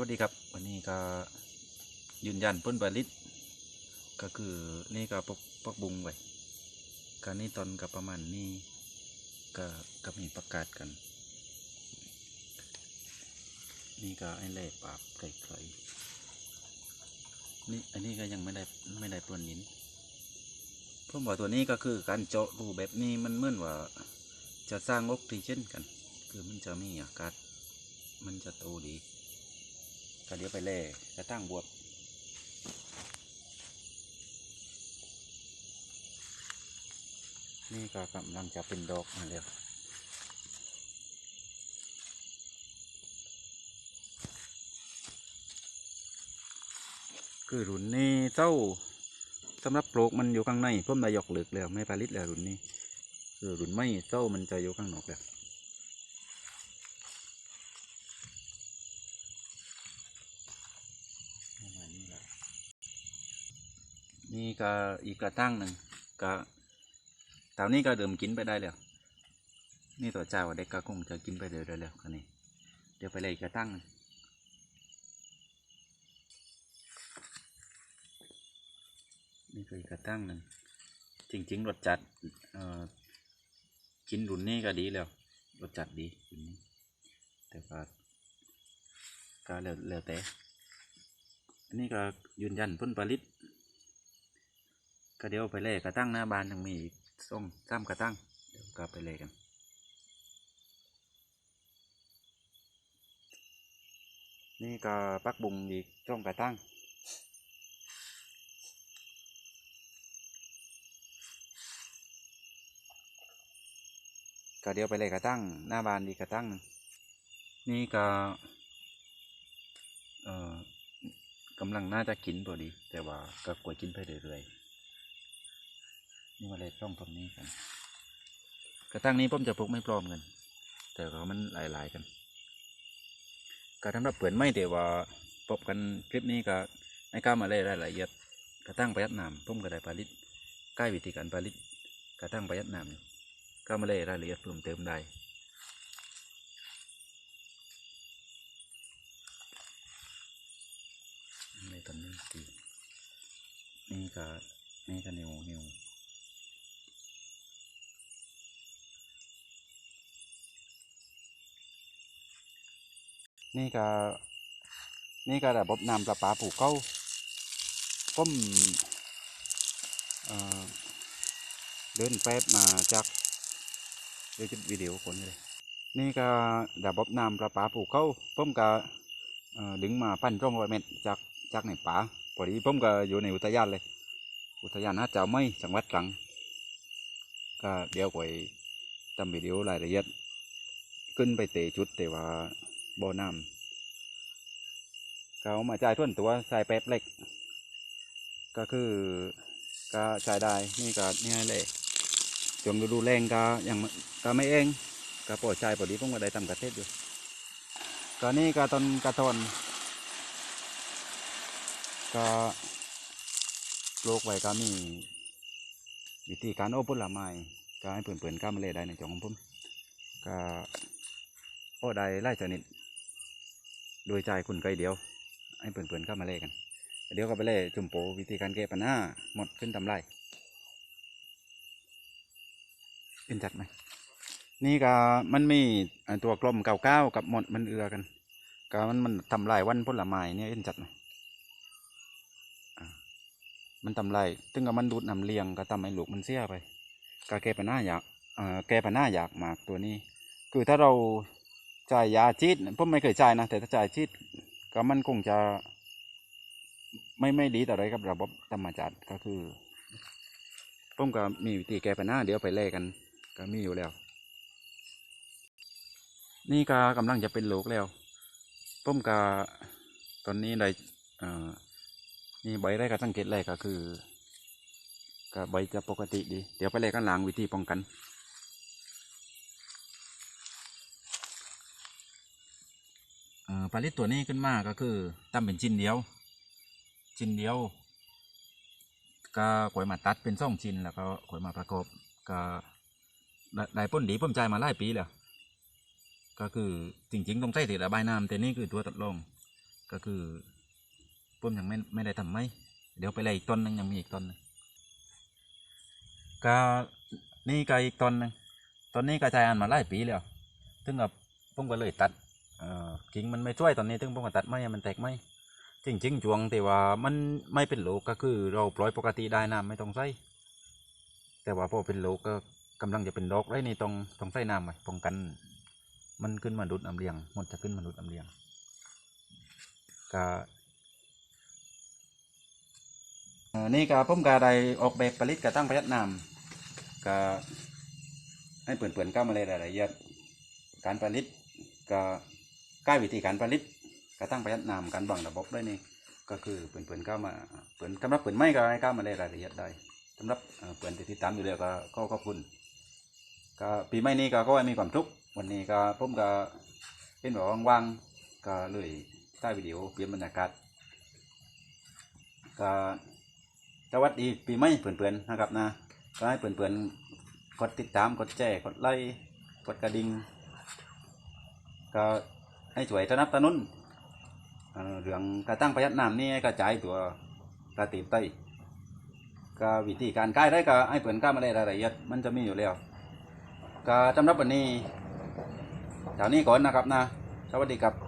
วัสดีครับ วันนี้ก็ยืนยันพ้นผลิตก็คือนี่ก็ปกปกบุงไว้การนี่ตอนกับประมาณนี้ก็ก็มีประกาศกัน นี่ก็ไอ้เล่ปราบไก่ๆนี่อันนี้ก็ยังไม่ได้ไม่ได้ปลวนนินผมบอกตัวนี้ก็คือการเจาะรูแบบนี้มันเหมือนว่าจะสร้างออกซิเจนกัน คือมันจะมีอากาศมันจะโตดี ก็เดี๋ยวไปเล่กระตั้งบวบนี่ก็กำลังจะเป็นดอกมาแล้วคือรุ่นนี้เจ้าสำหรับปลูกมันอยู่ข้างในเพิ่มได้หยอกเหลือกแล้วไม่ผลิตแล้วรุ่นนี้ คือรุ่นไม่เจ้ามันจะอยู่ข้างนอกแล้ว ประมาณนี้แหละ นี่ก็อีกกระตั้งหนึ่งก็แถวนี้ก็เดิมกินไปได้แล้วนี่ตัวเจ้าเด็กก็คงจะกินไปเรื่อยๆแล้วคันนี้ เดี๋ยวไปเลยอีกกระตั้งหนึ่งนี่คืออีกกระตั้งหนึ่งจริงๆรสจัดเอ่อกินรุ่นนี้ก็ดีแล้วรสจัดดีรุ่นนี้แต่ว่าก็แล้วแล้วแต่อันนี้ก็ยืนยันพ้นผลิต ก็เดี๋ยวไปเล่กระตั้งหน้าบานยังมีอีกส่งสามกระตั้งเดี๋ยวก็ไปเล่กันนี่ก็ปักบุงอีกช่องกระตั้งก็เดี๋ยวไปเล่กระตั้งหน้าบานอีกกระตั้งหนึ่งนี่ก็เอ่อกำลังน่าจะกินพอดี แต่ว่าก็กลัวกินไปเรื่อยๆ นี่มาเลยต้องตรงนี้กัน กระตั้งนี้ผมจะพกไม่พร้อมกัน แต่ก็มันหลายๆกันการทำรับเปลือนไม่แต่ว่าพบกันคลิปนี้ก็ให้ก้ามาเลยรายละเอียด กระตั้งประหยัดน้ำผมก็ได้ผลิตใกล้วิธีการผลิตกระตั้งประหยัดน้ำก้าวมาเลยรายละเอียดเพิ่มเติมได้ในตอนนี้สินี่ก็นี่ก็นิวนิว นี่ก็ นี่ก็ระบบน้ำประปาผูกเก้าผมเอ่อเดินแป๊บมาจากเดี๋ยวจะวิดีโอคนเลย นี่ก็ระบบน้ำประปาผูกเก้าผมก็ดึงมาปั้นร่องร้อยเมตรจากจากในป่าพอดีผมก็อยู่ในอุทยานเลย อุทยานหาดเจ้าไม่จังหวัดตรังก็เดี๋ยวไปทำวิดีโอรายละเอียดขึ้นไปเตะจุดแต่ว่า บ่อน้ำเอามาจ่ายท่วนตัวใส่แป๊บเล็ก ก็คือก็ใช้ได้นี่ก็นี่เลยจงฤดูแรงก็ยังก็ไม่เองก็ปล่อยใจพอดีผมก็ได้ทำกระเทศอยู่ก็นี่ก็ต้นกระทนก็ปลูกไว้ก็มีวิธีการโอ้ผลไม้ก็ให้เพื่อนๆก้ามาเลยได้ในจองของผมก็โอ้ได้ไล่ชนิด โดยใจคุณไกลเดียว ให้เพื่อนๆก้ามาเลยกัน เดี๋ยวก็ไปเล่จุ่มโปวิธีการแก้ปัญหาหมดขึ้นทำไรเป็นจัดไหมนี่ก็มันมีตัวกลมเก่าเก้ากับหมดมันเอือกันก็มันมันทำลายวันผลไม้เนี่ยเอ็นจัดไหมมันทำลายถึงกับมันดูดน้ำเลี้ยงก็ทำให้ลูกมันเสียไปก็แก้ปัญหาอยากเอ่อแก้ปัญหาอยากมากตัวนี้ คือถ้าเรา จ่ายยาชีดผมไม่เคยจ่ายนะ แต่ถ้าจ่ายชีดก็มันคงจะ ไม่ไม่ดีต่อะไรกับระบบธรรมชาติก็คือผมก็มีวิธีแก้ปัญหาเดี๋ยวไปเล่กัน ก็มีอยู่แล้ว นี่ก็กำลังจะเป็นลูกแล้วผมก็ตอนนี้ได้เออนี่ใบแรกก็สังเกตแรกก็คือก็ใบจะปกติดี เดี๋ยวไปเลยกันหลังวิธีป้องกัน ผลิตตัวนี้ขึ้นมาก็คือตั้มเป็นชิ้นเดียว ชิ้นเดียว ก็ขวยมาตัดเป็นสองชิ้นแล้วก็ขวยมาประกอบก็ได้ได้ผลดีผมใจมาหลายปีแล้วก็คือจริง ๆ ต้องใช้ติดระบายน้ำแต่นี่คือตัวทดลงก็คือผมยังไม่ไม่ได้ทำไม่เดี๋ยวไปเลยอีกต้นหนึงยังมีอีกต้นหนึงก็นี่ก็อีกต้นหนึงต้นนี้กระจายอันมาหลายปีแล้วถึงกับผมก็เลยตัด กิ่งมันไม่ช่วยตอนนี้ถึงผมก็ตัดไม้มันแตกไม่จริงๆจวงแต่ว่ามันไม่เป็นโรคก็คือเราปล่อยปกติได้น้ำไม่ต้องใส่แต่ว่าพอเป็นโรคก็กำลังจะเป็นโรคได้นี่ต้องต้องใส่น้ำไว้ป้องกัน มันขึ้นมาดูดน้ำเลียงหมดจะขึ้นมาดูดน้ำเลียงก็นี่ก็ผมก็ได้ออกแบบผลิตกระตั้งประหยัดน้ำก็ให้เปื่อนๆก้ามาเลยรายละเอียดการผลิตก็ กล้วิธีการผลิตกระตั้งประยัดน้ำการบังระบบด้วยนี่ก็คือเปื่อนๆก้ามาเปื่อนสำหรับเปื่อนไม่ก็ให้ก้ามาเลยรายละเอียดได้สำหรับเอ่อเปื่อนติดตามอยู่แล้วก็ก็ขอบคุณก็ปีใหม่นี้ก็ก็มีความทุกข์วันนี้ก็ผมก็เห็นว่าว่างๆก็เลยใต้วิดีโอเปลี่ยนบรรยากาศก็สวัสดีปีใหม่เพื่อนๆนะครับนะก็ให้เพื่อนๆกดติดตามกดแชร์กดไลค์กดกระดิ่งก็ ให้ช่วยสนับสนุนเอ่อเรื่องการตั้งประหยัดน้ำนี่กระจายตัวกระติบไต้ก็วิธีการใกล้ได้ก็ให้เพื่อนก้ามาได้รายละเอียดมันจะมีอยู่แล้วก็สำหรับวันนี้แถวนี้ก่อนนะครับนะสวัสดีครับ